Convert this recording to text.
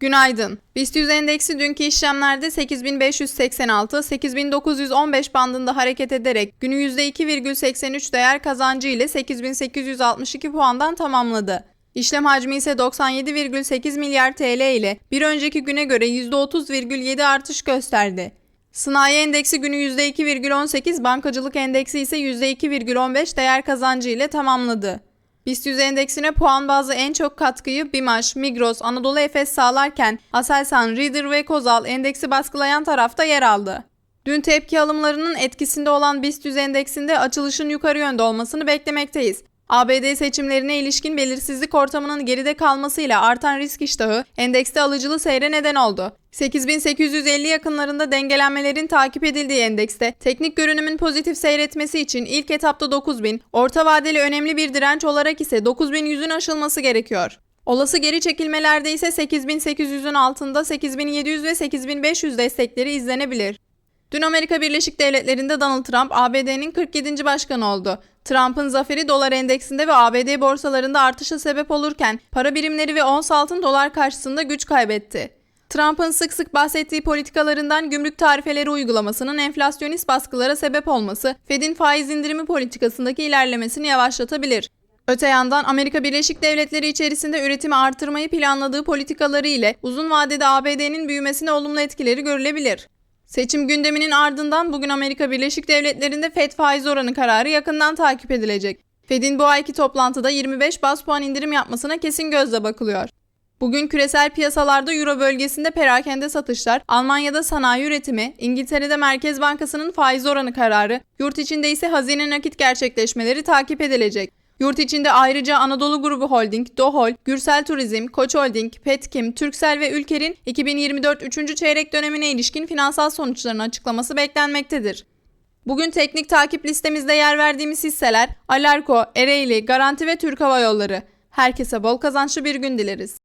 Günaydın. BIST 100 endeksi dünkü işlemlerde 8586, 8915 bandında hareket ederek günü %2,83 değer kazancı ile 8862 puandan tamamladı. İşlem hacmi ise 97,8 milyar TL ile bir önceki güne göre %30,7 artış gösterdi. Sanayi endeksi günü %2,18, bankacılık endeksi ise %2,15 değer kazancı ile tamamladı. BIST 100 endeksine puan bazı en çok katkıyı BİMAŞ, Migros, Anadolu Efes sağlarken Aselsan, Reader ve Kozal endeksi baskılayan tarafta yer aldı. Dün tepki alımlarının etkisinde olan BIST 100 endeksinde açılışın yukarı yönde olmasını beklemekteyiz. ABD seçimlerine ilişkin belirsizlik ortamının geride kalmasıyla artan risk iştahı endekste alıcılı seyre neden oldu. 8850 yakınlarında dengelenmelerin takip edildiği endekste teknik görünümün pozitif seyretmesi için ilk etapta 9000, orta vadeli önemli bir direnç olarak ise 9100'ün aşılması gerekiyor. Olası geri çekilmelerde ise 8800'ün altında 8700 ve 8500 destekleri izlenebilir. Dün Amerika Birleşik Devletleri'nde Donald Trump ABD'nin 47. başkanı oldu. Trump'ın zaferi dolar endeksinde ve ABD borsalarında artışa sebep olurken para birimleri ve ons altın dolar karşısında güç kaybetti. Trump'ın sık sık bahsettiği politikalarından gümrük tarifeleri uygulamasının enflasyonist baskılara sebep olması, Fed'in faiz indirimi politikasındaki ilerlemesini yavaşlatabilir. Öte yandan Amerika Birleşik Devletleri içerisinde üretimi artırmayı planladığı politikaları ile uzun vadede ABD'nin büyümesine olumlu etkileri görülebilir. Seçim gündeminin ardından bugün Amerika Birleşik Devletleri'nde FED faiz oranı kararı yakından takip edilecek. Fed'in bu ayki toplantıda 25 bas puan indirim yapmasına kesin gözle bakılıyor. Bugün küresel piyasalarda Euro bölgesinde perakende satışlar, Almanya'da sanayi üretimi, İngiltere'de Merkez Bankası'nın faiz oranı kararı, yurt içinde ise hazine nakit gerçekleşmeleri takip edilecek. Yurt içinde ayrıca Anadolu Grubu Holding, Dohol, Gürsel Turizm, Koç Holding, Petkim, Türksel ve Ülker'in 2024 3. çeyrek dönemine ilişkin finansal sonuçlarını açıklaması beklenmektedir. Bugün teknik takip listemizde yer verdiğimiz hisseler Alarko, Ereğli, Garanti ve Türk Hava Yolları. Herkese bol kazançlı bir gün dileriz.